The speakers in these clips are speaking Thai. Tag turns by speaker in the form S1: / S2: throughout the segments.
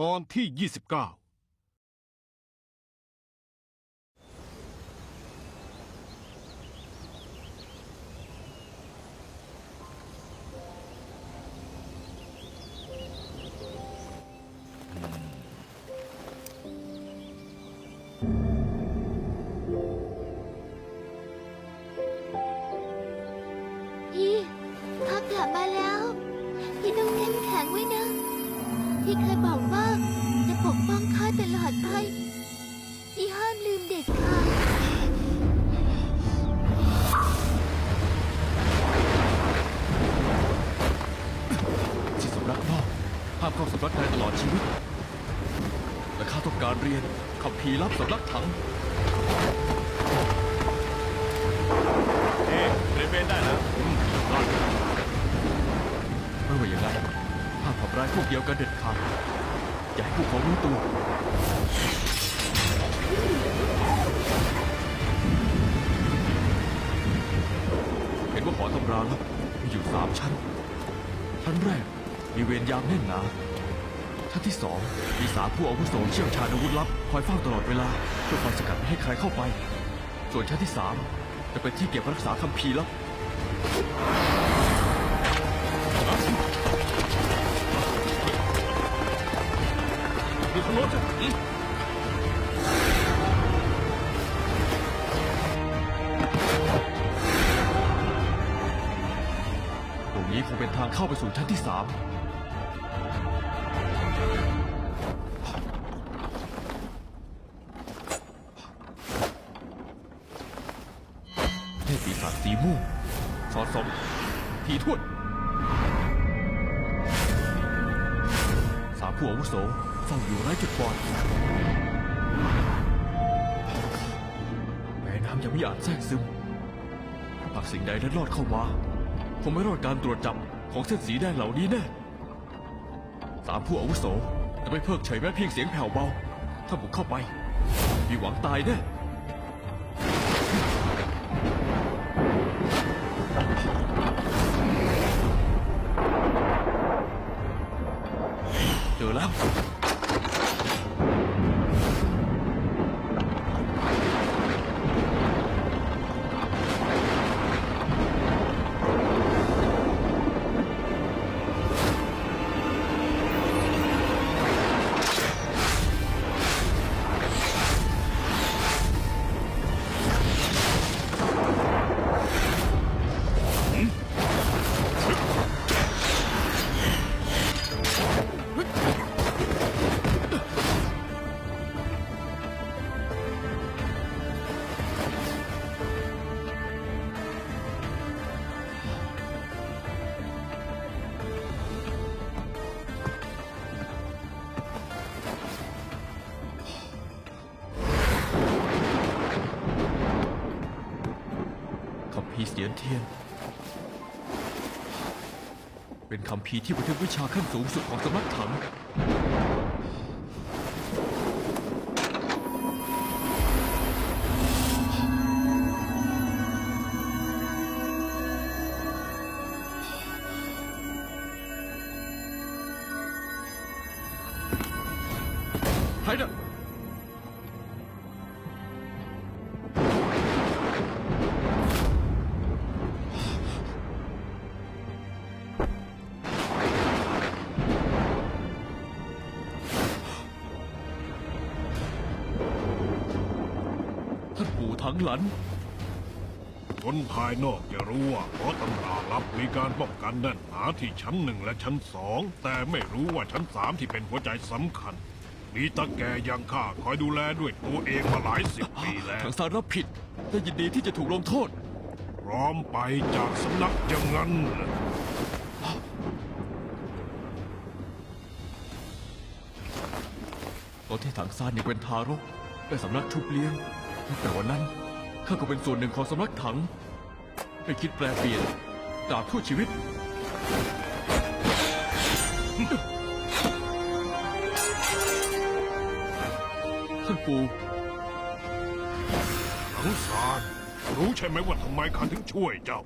S1: ตอนที่ 29
S2: พี่เคยบอกว่า จะปกป้องข้าตลอดไปพี่ห้ามลืมเด็ดขาด
S3: ที่สำนักนอกห้ามเข้าสำนักในตลอดชีวิตแต่ข้าต้องการเรียนคำพีร์ลับสำนักถัง
S1: เอ๊ะเรเบนได้แล้ว
S3: ไม่ว่าอย่างไรห้ามทำร้ายพวกเดียวกันเด็ดขาดอย่าให้พวกเขารู้ตัวเห็นว่าหอตำราลับมีอยู่สามชั้น ชั้นแรกมีเวรยามแน่นหนาชั้นที่สองมีสามผู้อาวุโสเชี่ยวชาญอาวุธลับคอยเฝ้าตลอดเวลาเพื่อคอยสกัดไม่ให้ใครเข้าไป ส่วนชั้นที่สามจะเป็นที่เก็บรักษาคัมภีร์ลับ เข้าไปสู่ชั้นที่สามเทพปีศาจสีม่วงสอดสมผีทวดสามผู้อาวุโสเฝ้าอยู่ไร้จุดบอดแม่น้ำยังไม่อาจแทรกซึมหากสิ่งใดเล็ดลอดเข้ามาคงไม่รอดการตรวจจับ ของเส้นสีแดงเหล่านี้แน่สามผู้อาวุโสจะไม่เพิกเฉยแม้เพียงเสียงแผ่วเบา ถ้าบุกเข้าไป มีหวังตายแน่ พีเสียนเทียน เป็นคำพีที่บันทึกวิชาขั้นสูงสุดของสำนักถัง หลัน
S1: คนภายนอกจะรู้ว่าหอตำราลับมีการป้องกันแน่นหนาที่ชั้นหนึ่งและชั้นสอง แต่ไม่รู้ว่าชั้นสามที่เป็นหัวใจสำคัญ มีตาแก่อยังข้าคอยดูแลด้วยตัวเองมาหลายสิบปีแล้ว
S3: ถังสารรับผิดและยินดีที่จะถูกลงโทษ
S1: พร้อมไปจากสำนักอย่างนั้นเหรอ
S3: ตอนที่ถังซานยังเป็นทารกได้สำนักชุบเลี้ยงแต่วันนั้น ข้าก็เป็นส่วนหนึ่งของสำนักถัง ไม่คิดแปลเปลี่ยนตราบทั่วชีวิต ท่านปู่
S1: ทั้งสารรู้ใช่ไหมว่าทำไมข้าถึงช่วยเจ้า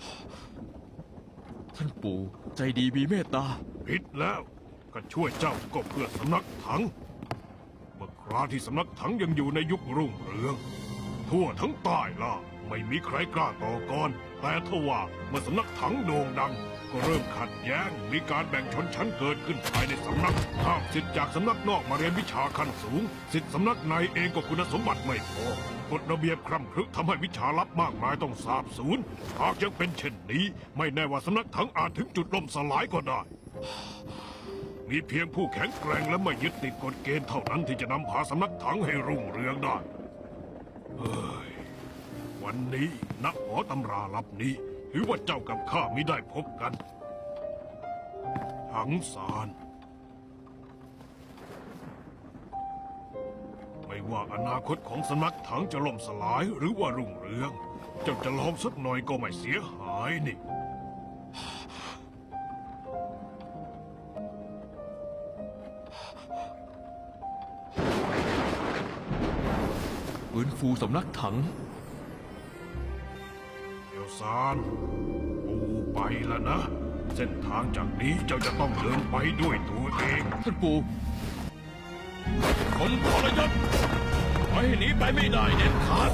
S3: ท่านปู่ใจดีมีเมตตา
S1: ผิดแล้วก็ช่วยเจ้าก็เพื่อสำนักถัง เมื่อคราที่สำนักถังยังอยู่ในยุครุ่งเรือง ทั่วทั้งใต้ล่ะ ไม่มีใครกล้าต่อกรแต่ทว่าเมื่อสำนักถังโด่งดัง ก็เริ่มขัดแย้งมีการแบ่งชนชั้นเกิดขึ้นภายในสำนักห้ามสิทธิ์จากสำนักนอกมาเรียนวิชาขั้นสูงสิทธิ์สำนักในเองก็คุณสมบัติไม่พอกฎระเบียบคร่ำครึกทำให้วิชาลับมากมายต้องสาบสูญหากยังเป็นเช่นนี้ ไม่แน่ว่าสำนักถังอาจถึงจุดล่มสลายก็ได้มีเพียงผู้แข็งแกร่งและไม่ยึดติดกฎเกณฑ์เท่านั้นที่จะนำพาสำนักถังให้รุ่งเรืองได้ เฮ้ย วันนี้นักหอตำราลับนี้ ถือว่าเจ้ากับข้าไม่ได้พบกัน หังสารไม่ว่าอนาคตของสำนักถังจะล่มสลายหรือว่ารุ่งเรือง เจ้าจะลองสักหน่อยก็ไม่เสียหายนี่
S3: ฟื้นฟูสำนักถัง
S1: เอลซานปูไปแล้วนะ เส้นทางจากนี้เจ้าจะต้องเดินไปด้วยตัวเอง
S3: ท่านปู่
S1: คนทรยศไปหนีไปไม่ได้เด็ดขาด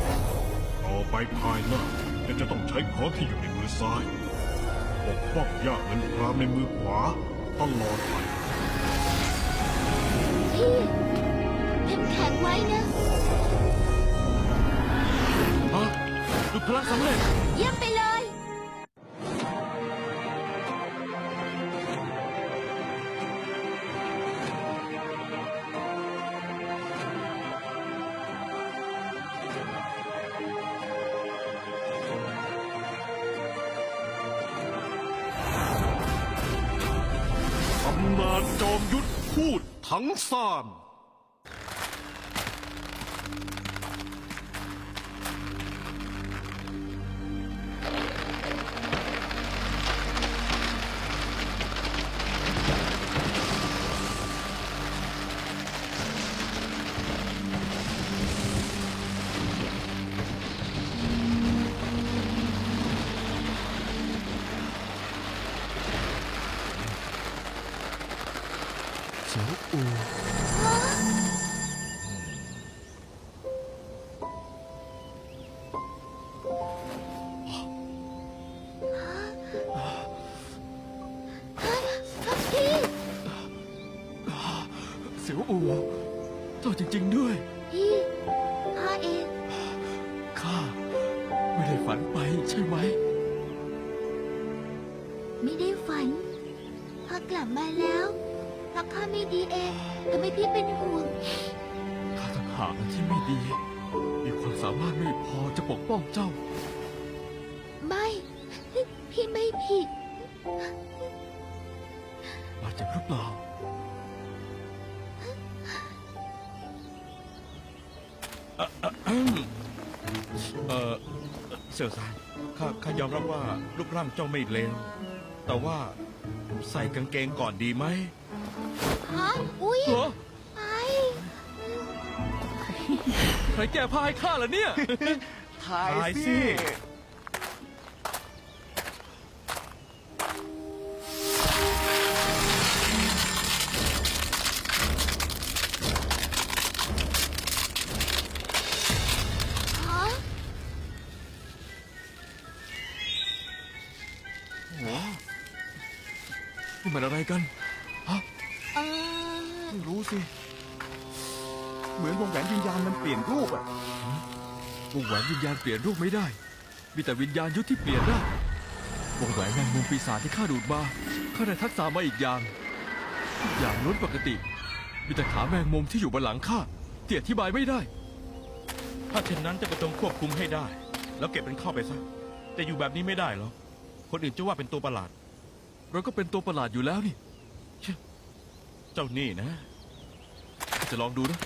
S1: ต่อไปภายหน้าจะจะต้องใช้ของที่อยู่ในมือซ้ายปกป้องยากเงินครามในมือขวาตลอดไป
S2: พี่เข้มแข็งไว้นะ
S3: ฮะหยุ ดพลังสำเร็จ
S2: เยี่ยมไปเลย
S1: ตำนานจอมยุทธพูดทั้งสาม
S3: สียวอูเจ้าจริง ๆ ด้วย
S2: พี่ข้าเอง
S3: ข้าไม่ได้ฝันไปใช่ไหม
S2: ไม่ได้ฝันข้ากลับมาแล้วเพราะข้าไม่ดีเองทำให้พี่เป็นห่วง
S3: ข้าต่างหากที่ไม่ดี มีความสามารถไม่พอจะปกป้องเจ้า
S2: ไม่ พี่ไม่ผิด
S3: บาดเจ็บหรือเปล่า
S4: เออเสี่ยวซานข้าข้ายอมรับว่ารูปร่างเจ้าไม่เลวแต่ว่าใส่กางเกงก่อนดีไหม
S2: ฮะอุ้ย
S3: เหรอ
S2: ไป
S3: ใครแก้ผ้าให้ข้าล่ะเนี่ย
S4: ถ่ายสิ
S3: กันฮะ
S2: เออ
S5: ไม่รู้สิ เหมือนวงแหวนวิญญาณมันเปลี่ยนรูปอะ
S3: วงแหวนวิญญาณเปลี่ยนรูปไม่ได้ มีแต่วิญญาณยุทธที่เปลี่ยนได้วงแหวนแมงมุมปีศาจที่ข้าดูดมาข้าได้ทักษะมาอีกอย่างทุกอย่างล้วนปกติ มีแต่ขาแมงมุมที่อยู่บนหลังข้าที่อธิบายไม่ได้
S4: ถ้าเช่นนั้นเจะก็ต้องควบคุมให้ได้ แล้วเก็บมันเข้าไปซะ แต่อยู่แบบนี้ไม่ได้หรอก คนอื่นจะว่าเป็นตัวประหลาด
S3: เราก็เป็นตัวประหลาดอยู่แล้วนี่
S4: เจ้านี่นะ
S3: จะลองดูนะ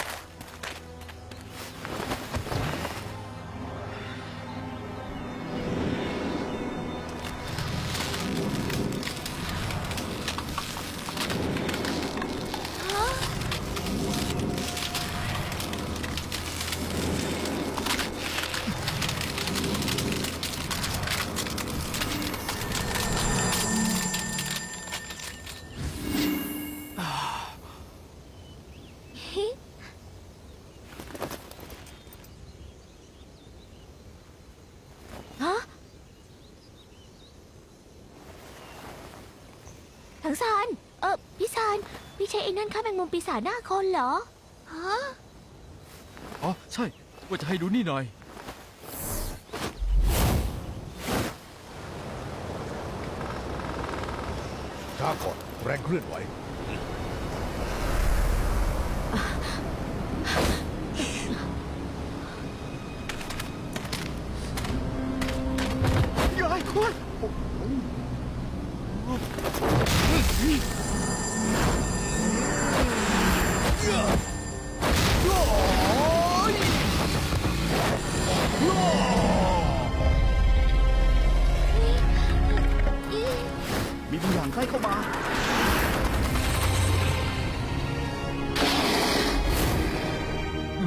S2: งซานเออพี่ซานพี่ใช้ไอ้นั่นฆ่าแมงมุมปีศาจหน้าคนเหรอฮะ
S3: อ๋อ ใช่ ว่าจะให้ดูนี่หน่อย
S6: ช้าก่อนแรงเคลื่อนไหว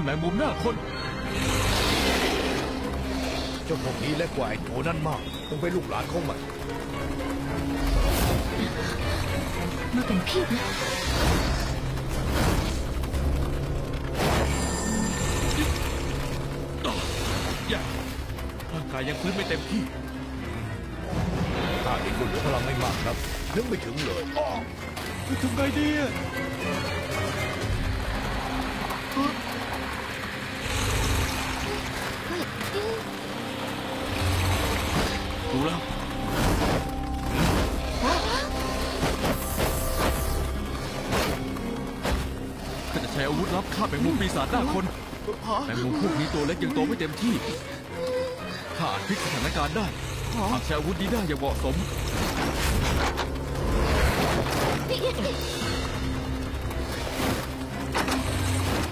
S5: มงมุ
S3: มหน้าคน
S6: เจ้าพวกนี้เล็กกว่าไอ้ตัวนั้นมากคงเป็นลูกหลานของมัน
S2: มาเป็นพี่นะ
S3: อย่าร่างกายยังฟื้นไม่เต็มที่
S6: ข้าเองก็เหลือพลังไม่มากครับนึกไม่ถึงเลยอ้อ
S3: ทำไงดีอะ ช้อาวุธลับฆ่าแมงมุมปีศาจหน้าคนแมงมุมพวกนี้ตัวเล็กยังโตไม่เต็มที่ข้าอาจพลิกสถานการณ์ได้หากใช้อาวุธนี้ได้อย่างเหมาะสม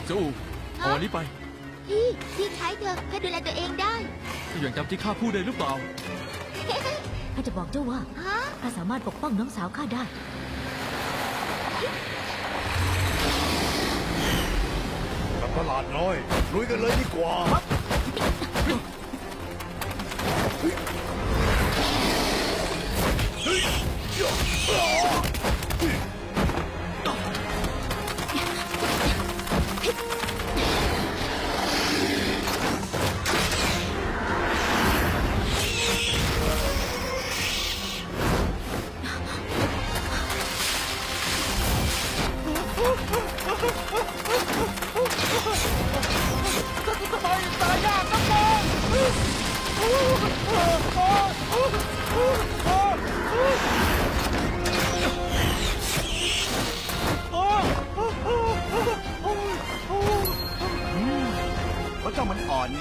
S3: เจ้าอูเอาอันนี้ไป
S2: พี่พี่ใช้เถอะให้ดูแลตัวเองได้
S3: เจ้ายังจำที่ข้าพูดได้หรือเปล่า
S2: ข้าจะบอกเจ้าว่าข้าสามารถปกป้องน้องสาวข้าได้
S6: ตลาดน้อยลุยกันเลยดีกว่า
S5: เพ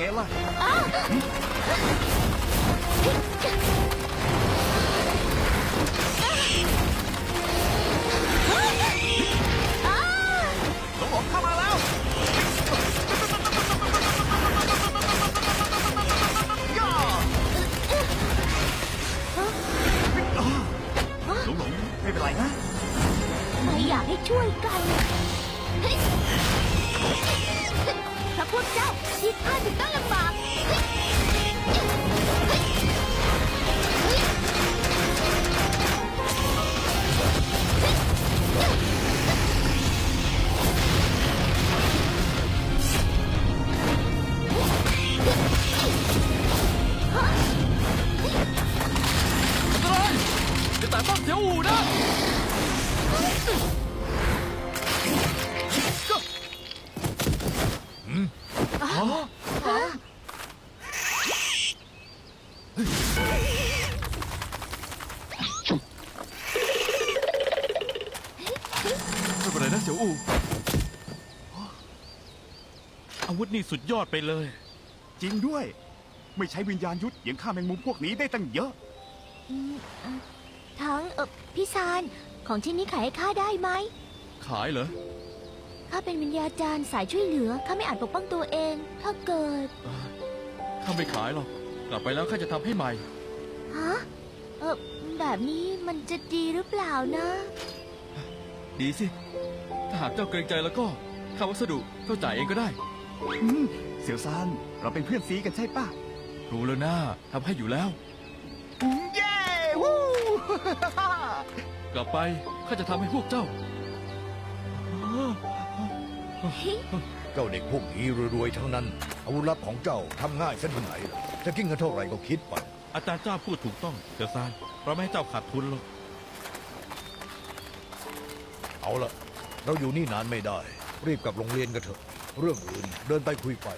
S5: ามันอ่อนไงล่ะสมองเข้ามาแล้วย่า
S3: หลงหลง
S5: ไม่เป็นไรนะ
S2: ไม่อยากให้ช่วยกัน เฮ้ยเพราะพวกเจ้าที่ข้าถึงต้องลำบาก
S3: ไม่เป็นไรนะเสี่ยวอู
S4: อาวุธนี่สุดยอดไปเลย
S5: จริงด้วย ไม่ใช้วิญญาณยุทธยังฆ่าแมงมุมพวกนี้ได้ตั้งเยอะ
S2: ทั้งเออพี่ซานของชิ้นนี้ขายให้ข้าได้ไหม
S3: ขายเหรอ
S2: ข้าเป็นวิญญาจารย์สายช่วยเหลือ ข้าไม่อาจปกป้องตัวเอง ถ้าเกิด
S3: ข้าไม่ขายหรอก กลับไปแล้วข้าจะทำให้ใหม่
S2: ฮะ เออแบบนี้มันจะดีหรือเปล่านะ
S3: ดีสิ ถ้าหากเจ้าเกรงใจแล้วก็ค่าวัสดุเจ้าจ่ายเองก็ได้
S5: อืมเสี่ยวซานเราเป็นเพื่อนซีกันใช่ปะ
S3: รู้แล้วนะทำให้อยู่แล้ว
S5: อืมเย้วู้
S3: กลับไปข้าจะทำให้พวกเจ้า
S6: เจ้าเด็กพวกนี้รวยๆทั้งนั้นอาวุธลับของเจ้าทำง่ายเส้นไหนล่ะจะกิ้งกันเท่าไหร่ก็คิดไป
S4: อาจารย์เจ้าพูดถูกต้องเจ้าซานเราไม่ให้เจ้าขาดทุนหรอก
S6: เอาละเราอยู่นี่นานไม่ได้ รีบกลับโรงเรียนกันเถอะ เรื่องอื่นเดินไปคุยไป